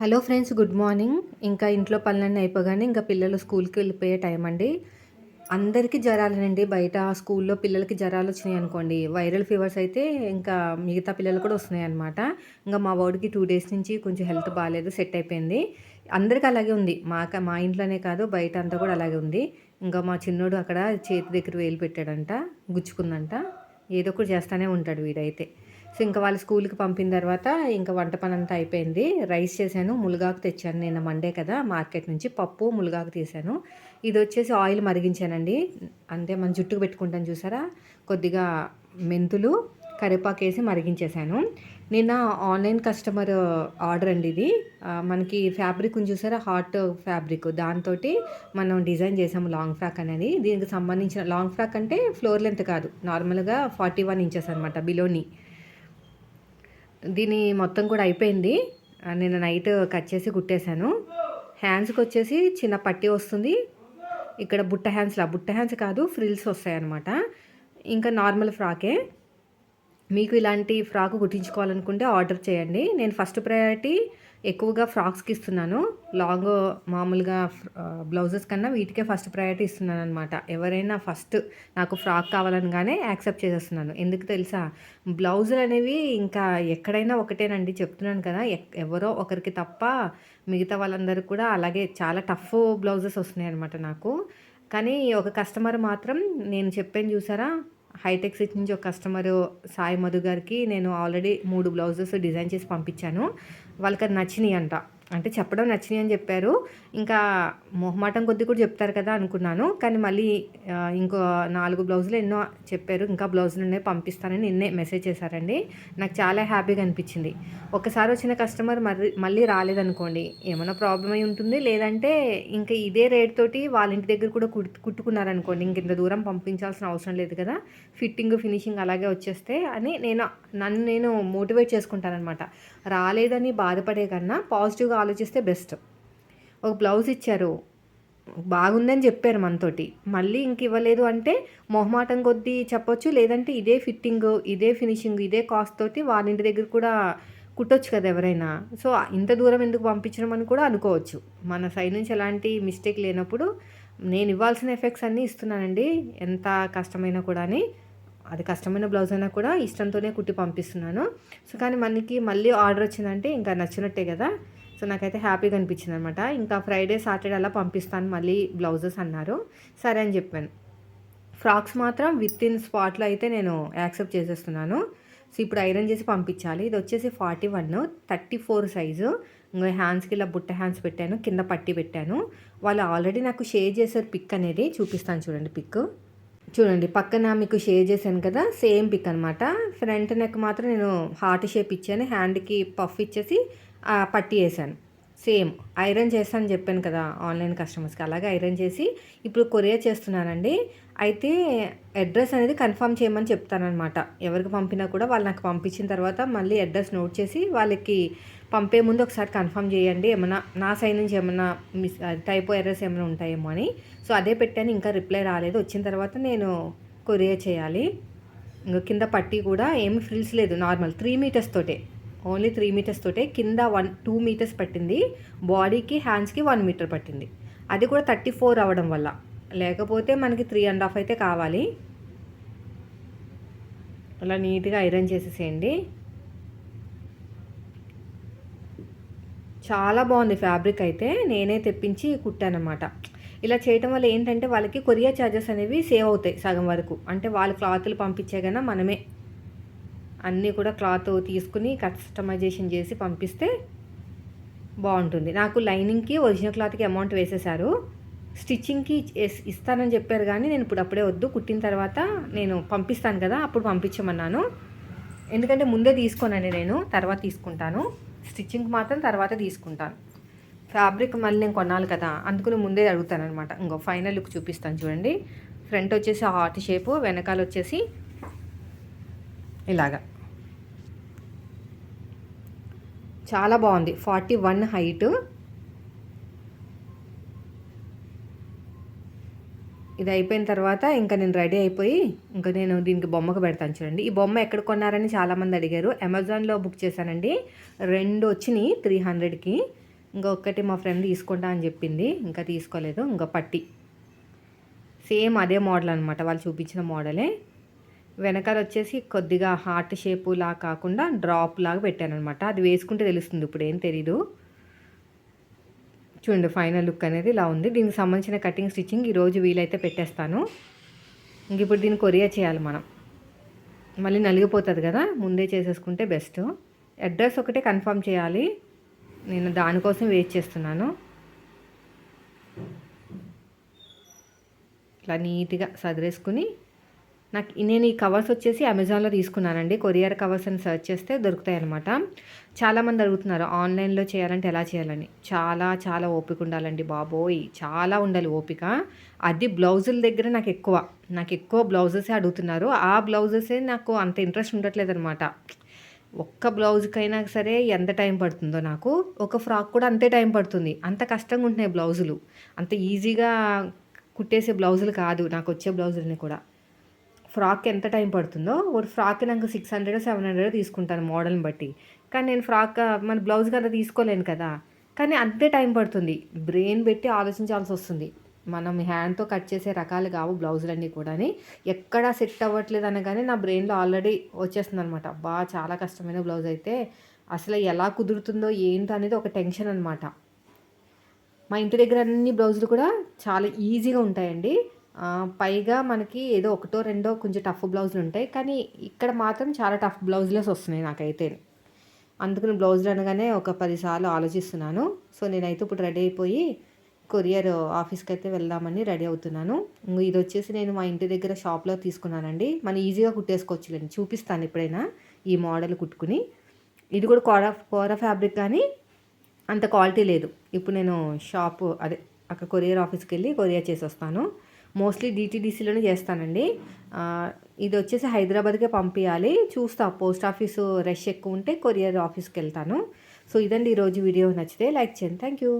Hello friends good morning. ఇంకా ఇంట్లో పనులన్నీ అయిపోగానే ఇంకా పిల్లలు స్కూల్కి వెళ్ళిపోయే టైం అండి. అందరికీ జ్వరాలనండి. బయట స్కూల్లో పిల్లలకి జ్వరాలు వచ్చినాయి అనుకోండి. వైరల్ ఫీవర్స్ అయితే ఇంకా మిగతా పిల్లలు కూడా వస్తున్నాయి అనమాట ఇంకా మా వాడికి టూ డేస్ నుంచి కొంచెం హెల్త్ బాగాలేదు సెట్ అయిపోయింది. అందరికీ అలాగే ఉంది. మా మా ఇంట్లోనే కాదు బయట అంతా కూడా అలాగే ఉంది. ఇంకా మా చిన్నోడు అక్కడ చేతి దగ్గర వేలు పెట్టాడంట గుచ్చుకుందంట. ఏదో ఒకటి చేస్తూనే ఉంటాడు వీడైతే. సో ఇంకా వాళ్ళ స్కూల్కి పంపిన తర్వాత ఇంకా వంట పని అంతా అయిపోయింది. రైస్ చేశాను ములుగాకు తెచ్చాను నేను మండే కదా మార్కెట్ నుంచి పప్పు ములుగాకు తీశాను. ఇది వచ్చేసి ఆయిల్ మరిగించానండి. అంటే మన జుట్టుకు పెట్టుకుంటాను చూసారా? కొద్దిగా మెంతులు కరివేపాకు వేసి మరిగించేశాను. నిన్న ఆన్లైన్ కస్టమర్ ఆర్డర్ అండి ఇది. మనకి ఫ్యాబ్రిక్ చూసారా? Hot fabric. దాంతో మనం డిజైన్ చేసాము లాంగ్ ఫ్రాక్ అనేది. దీనికి సంబంధించిన లాంగ్ ఫ్రాక్ అంటే ఫ్లోర్ లెంత్ కాదు. నార్మల్గా ఫార్టీ వన్ ఇంచెస్ అనమాట బిలోని. దీని మొత్తం కూడా అయిపోయింది. నేను నైట్ కట్ చేసి కుట్టేశాను. హ్యాండ్స్కి వచ్చేసి చిన్న పట్టి వస్తుంది. ఇక్కడ బుట్ట హ్యాండ్స్లా బుట్ట హ్యాండ్స్ కాదు ఫ్రిల్స్ వస్తాయన్నమాట. ఇంకా నార్మల్ ఫ్రాకే మీకు ఇలాంటి ఫ్రాక్ కుట్టించుకోవాలనుకుంటే ఆర్డర్ చేయండి. నేను ఫస్ట్ ప్రయారిటీ ఎక్కువగా ఫ్రాక్స్కి ఇస్తున్నాను. లాంగ్ మామూలుగా బ్లౌజెస్ కన్నా వీటికే ఫస్ట్ ప్రయారిటీ ఇస్తున్నాను అనమాట ఎవరైనా ఫస్ట్ నాకు ఫ్రాక్ కావాలనగానే యాక్సెప్ట్ చేసేస్తున్నాను. ఎందుకు తెలుసా? బ్లౌజులు అనేవి ఇంకా ఎక్కడైనా ఒకటేనండి చెప్తున్నాను కదా. ఎవరో ఒకరికి తప్ప మిగతా వాళ్ళందరూ కూడా అలాగే చాలా టఫ్ బ్లౌజెస్ వస్తున్నాయి అనమాట నాకు. కానీ ఒక కస్టమర్ మాత్రం నేను చెప్పాను చూసారా? హైటెక్ సిటీ నుంచి ఒక కస్టమర్ సాయి మధు గారికి నేను ఆల్రెడీ మూడు బ్లౌజెస్ డిజైన్ చేసి పంపించాను. వాళ్ళకి అది నచ్చినాయి అంట అంటే చెప్పడం నచ్చినాయి అని చెప్పారు. ఇంకా మొహమాటం కొద్ది కూడా చెప్తారు కదా అనుకున్నాను. కానీ మళ్ళీ ఇంకో నాలుగు బ్లౌజులు ఎన్నో చెప్పారు. ఇంకా బ్లౌజులు ఉన్నాయి పంపిస్తానని నిన్నే మెసేజ్ చేశారండి. నాకు చాలా హ్యాపీగా అనిపించింది. ఒకసారి వచ్చిన కస్టమర్ మరి మళ్ళీ రాలేదనుకోండి. ఏమైనా ప్రాబ్లం అయి ఉంటుంది. లేదంటే ఇంకా ఇదే రేట్ తోటి వాళ్ళ ఇంటి దగ్గర కూడా కుట్టు కుట్టుకున్నారనుకోండి. ఇంక ఇంత దూరం పంపించాల్సిన అవసరం లేదు కదా. ఫిట్టింగ్ ఫినిషింగ్ అలాగే వచ్చేస్తే అని నేను నన్ను నేను మోటివేట్ చేసుకుంటానమాట రాలేదని బాధపడే కన్నా పాజిటివ్గా ఆలోచిస్తే బెస్ట్. ఒక బ్లౌజ్ ఇచ్చారు. బాగుందని చెప్పారు మనతోటి. మళ్ళీ ఇంక ఇవ్వలేదు అంటే మొహమాటం కొద్దీ చెప్పొచ్చు. లేదంటే ఇదే ఫిట్టింగ్ ఇదే ఫినిషింగ్ ఇదే కాస్ట్ తోటి వాళ్ళ ఇంటి దగ్గర కూడా కుట్టొచ్చు కదా ఎవరైనా. సో ఇంత దూరం ఎందుకు పంపించడం అని కూడా అనుకోవచ్చు. మన సైడ్ నుంచి ఎలాంటి మిస్టేక్ లేనప్పుడు నేను ఇవ్వాల్సిన ఎఫెక్ట్స్ అన్నీ ఇస్తున్నానండి. ఎంత కష్టమైనా కూడా అని అది కష్టమైన బ్లౌజ్ అయినా కూడా ఇష్టంతోనే కుట్టి పంపిస్తున్నాను. సో కానీ మనకి మళ్ళీ ఆర్డర్ వచ్చిందంటే ఇంకా నచ్చినట్టే కదా. సో నాకైతే హ్యాపీగా అనిపించింది అనమాట ఇంకా ఫ్రైడే సాటర్డే అలా పంపిస్తాను మళ్ళీ బ్లౌజెస్ అన్నారు. సరే అని చెప్పాను. ఫ్రాక్స్ మాత్రం విత్ ఇన్ స్పాట్లో అయితే నేను యాక్సెప్ట్ చేసేస్తున్నాను. సో ఇప్పుడు ఐరన్ చేసి పంపించాలి. ఇది వచ్చేసి forty one thirty four size. ఇంకా హ్యాండ్స్కి ఇలా బుట్ట హ్యాండ్స్ పెట్టాను కింద పట్టి పెట్టాను. వాళ్ళు ఆల్రెడీ నాకు షేర్ చేశారు పిక్ అనేది. చూపిస్తాను చూడండి పిక్. చూడండి పక్కన మీకు షేర్ చేశాను కదా సేమ్ పిక్ అనమాట ఫ్రంట్ నెక్ మాత్రం నేను హార్ట్ షేప్ ఇచ్చాను హ్యాండ్కి పఫ్ ఇచ్చేసి పట్టి వేసాను సేమ్ ఐరన్ చేస్తాను చెప్పాను కదా ఆన్లైన్ కస్టమర్స్కి అలాగే ఐరన్ చేసి ఇప్పుడు కొరియర్ చేస్తున్నానండి. అయితే అడ్రస్ అనేది కన్ఫర్మ్ చేయమని చెప్తానమాట ఎవరికి పంపినా కూడా వాళ్ళు నాకు పంపించిన తర్వాత మళ్ళీ అడ్రస్ నోట్ చేసి వాళ్ళకి పంపే ముందు ఒకసారి కన్ఫర్మ్ చేయండి. ఏమైనా నా సైడ్ నుంచి ఏమైనా మిస్ టైపో ఎర్రస్ ఏమైనా ఉంటాయేమో అని. సో అదే పెట్టాను ఇంకా రిప్లై రాలేదు. వచ్చిన తర్వాత నేను కొరియర్ చేయాలి. ఇంకా కింద పట్టి కూడా ఏమి ఫ్రిల్స్ లేదు నార్మల్. త్రీ మీటర్స్ తోటే. ఓన్లీ త్రీ మీటర్స్ తోటే. కింద వన్ టూ మీటర్స్ పట్టింది. బాడీకి హ్యాండ్స్కి వన్ మీటర్ పట్టింది. అది కూడా థర్టీ ఫోర్ అవ్వడం వల్ల. లేకపోతే మనకి త్రీ అండ్ హాఫ్ అయితే కావాలి. అలా నీట్గా ఐరన్ చేసేసేయండి. చాలా బాగుంది ఫ్యాబ్రిక్ అయితే. నేనే తెప్పించి కుట్టానమాట ఇలా చేయటం వల్ల ఏంటంటే వాళ్ళకి కొరియర్ ఛార్జెస్ అనేవి సేవ్ అవుతాయి సగం వరకు. అంటే వాళ్ళు క్లాత్లు పంపించే కన్నా మనమే. అన్నీ కూడా క్లాత్ తీసుకుని కస్టమైజేషన్ చేసి పంపిస్తే బాగుంటుంది. నాకు లైనింగ్కి ఒరిజినల్ క్లాత్కి అమౌంట్ వేసేశారు. స్టిచ్చింగ్కి ఇస్తానని చెప్పారు కానీ నేను ఇప్పుడు అప్పుడే వద్దు. కుట్టిన తర్వాత నేను పంపిస్తాను కదా అప్పుడు పంపించమన్నాను. ఎందుకంటే ముందే తీసుకోనండి నేను తర్వాత తీసుకుంటాను. స్టిచ్చింగ్ మాత్రం తర్వాత తీసుకుంటాను. ఫ్యాబ్రిక్ మళ్ళీ నేను కొనాలి కదా అందుకని ముందే అడుగుతాను అనమాట ఇంకో ఫైనల్ లుక్ చూపిస్తాను చూడండి. ఫ్రంట్ వచ్చేసి హార్ట్ షేపు వెనకాల వచ్చేసి ఇలాగా. చాలా బాగుంది. Forty one height. ఇది అయిపోయిన తర్వాత ఇంకా నేను రెడీ అయిపోయి ఇంకా నేను దీనికి బొమ్మకు పెడతాను చూడండి. ఈ బొమ్మ ఎక్కడ కొన్నారని చాలామంది అడిగారు. అమెజాన్లో బుక్ చేశానండి. రెండు వచ్చినాయి త్రీ హండ్రెడ్కి. ఇంకా ఒక్కటి మా ఫ్రెండ్ తీసుకుంటా అని చెప్పింది. ఇంకా తీసుకోలేదు. ఇంకా పట్టి. సేమ్ అదే మోడల్ అనమాట వాళ్ళు చూపించిన మోడలే. వెనకాల వచ్చేసి కొద్దిగా హార్ట్ షేపు లా కాకుండా డ్రాప్ లాగా పెట్టాను అనమాట అది వేసుకుంటే తెలుస్తుంది. ఇప్పుడు ఏం తెలీదు. చూడండి ఫైనల్ లుక్ అనేది ఇలా ఉంది. దీనికి సంబంధించిన కటింగ్ స్టిచ్చింగ్ ఈరోజు వీలైతే పెట్టేస్తాను. ఇంక ఇప్పుడు దీన్ని కొరియర్ చేయాలి మనం. మళ్ళీ నలిగిపోతుంది కదా ముందే చేసేసుకుంటే బెస్ట్ అడ్రస్ ఒకటే కన్ఫర్మ్ చేయాలి. నేను దానికోసం వెయిట్ చేస్తున్నాను. ఇట్లా నీట్గా సదిరేసుకుని నాకు నేను ఈ కవర్స్ వచ్చేసి అమెజాన్లో తీసుకున్నానండి. కొరియర్ కవర్స్ అని సెర్చ్ చేస్తే దొరుకుతాయి అనమాట చాలామంది అడుగుతున్నారు ఆన్లైన్లో చేయాలంటే ఎలా చేయాలని? చాలా చాలా ఓపిక ఉండాలండి బాబోయ్. చాలా ఉండాలి ఓపిక. అది బ్లౌజుల దగ్గర నాకు ఎక్కువ. నాకు ఎక్కువ బ్లౌజెసే అడుగుతున్నారు. ఆ బ్లౌజెసే నాకు అంత ఇంట్రెస్ట్ ఉండట్లేదు అనమాట ఒక్క బ్లౌజ్కైనా సరే ఎంత టైం పడుతుందో నాకు. ఒక ఫ్రాక్ కూడా అంతే టైం పడుతుంది. అంత కష్టంగా ఉంటున్నాయి బ్లౌజులు అంత ఈజీగా కుట్టేసే బ్లౌజులు కాదు. నాకు వచ్చే బ్లౌజులని కూడా. ఫ్రాక్ ఎంత టైం పడుతుందో. ఒక ఫ్రాక్ నాకు సిక్స్ హండ్రెడ్ సెవెన్ హండ్రెడ్ తీసుకుంటాను మోడల్ని బట్టి. కానీ నేను ఫ్రాక్ మన బ్లౌజ్ కదా తీసుకోలేను కదా. కానీ అంతే టైం పడుతుంది. బ్రెయిన్ పెట్టి ఆలోచించాల్సి వస్తుంది. మనం హ్యాండ్తో కట్ చేసే రకాలు కావు బ్లౌజులన్నీ కూడా ఎక్కడ సెట్ అవ్వట్లేదు అనగానే నా బ్రెయిన్లో ఆల్రెడీ వచ్చేస్తుంది అనమాట బాగా చాలా కష్టమైన బ్లౌజ్ అయితే. అసలు ఎలా కుదురుతుందో ఏంటో అనేది ఒక టెన్షన్ అనమాట మా ఇంటి దగ్గర అన్ని బ్లౌజులు కూడా చాలా ఈజీగా ఉంటాయండి. పైగా మనకి ఏదో ఒకటో రెండో కొంచెం టఫ్ బ్లౌజులు ఉంటాయి కానీ ఇక్కడ మాత్రం చాలా టఫ్ బ్లౌజులెస్ వస్తున్నాయి నాకైతే. అందుకని బ్లౌజులు అనగానే ఒక పదిసార్లు ఆలోచిస్తున్నాను. సో నేనైతే ఇప్పుడు రెడీ అయిపోయి కొరియర్ ఆఫీస్కి అయితే వెళ్దామని రెడీ అవుతున్నాను. ఇది వచ్చేసి నేను మా ఇంటి దగ్గర షాప్లో తీసుకున్నానండి. మనం ఈజీగా కుట్టేసుకోవచ్చులేండి. చూపిస్తాను ఎప్పుడైనా ఈ మోడల్ కుట్టుకుని. ఇది కూడా కోర కోర ఫ్యాబ్రిక్ కానీ అంత క్వాలిటీ లేదు. ఇప్పుడు నేను షాపు అదే అక్కడ కొరియర్ ఆఫీస్కి వెళ్ళి కొరియర్ చేసి వస్తాను మోస్ట్లీ డిటీడీసీలోనే చేస్తానండి. ఇది వచ్చేసి హైదరాబాద్కే పంపించాలి చూస్తా పోస్ట్ ఆఫీసు రష్ ఎక్కువ ఉంటే కొరియర్ ఆఫీస్కి వెళ్తాను సో ఇదండి ఈరోజు వీడియో నచ్చితే లైక్ చేయండి. Thank you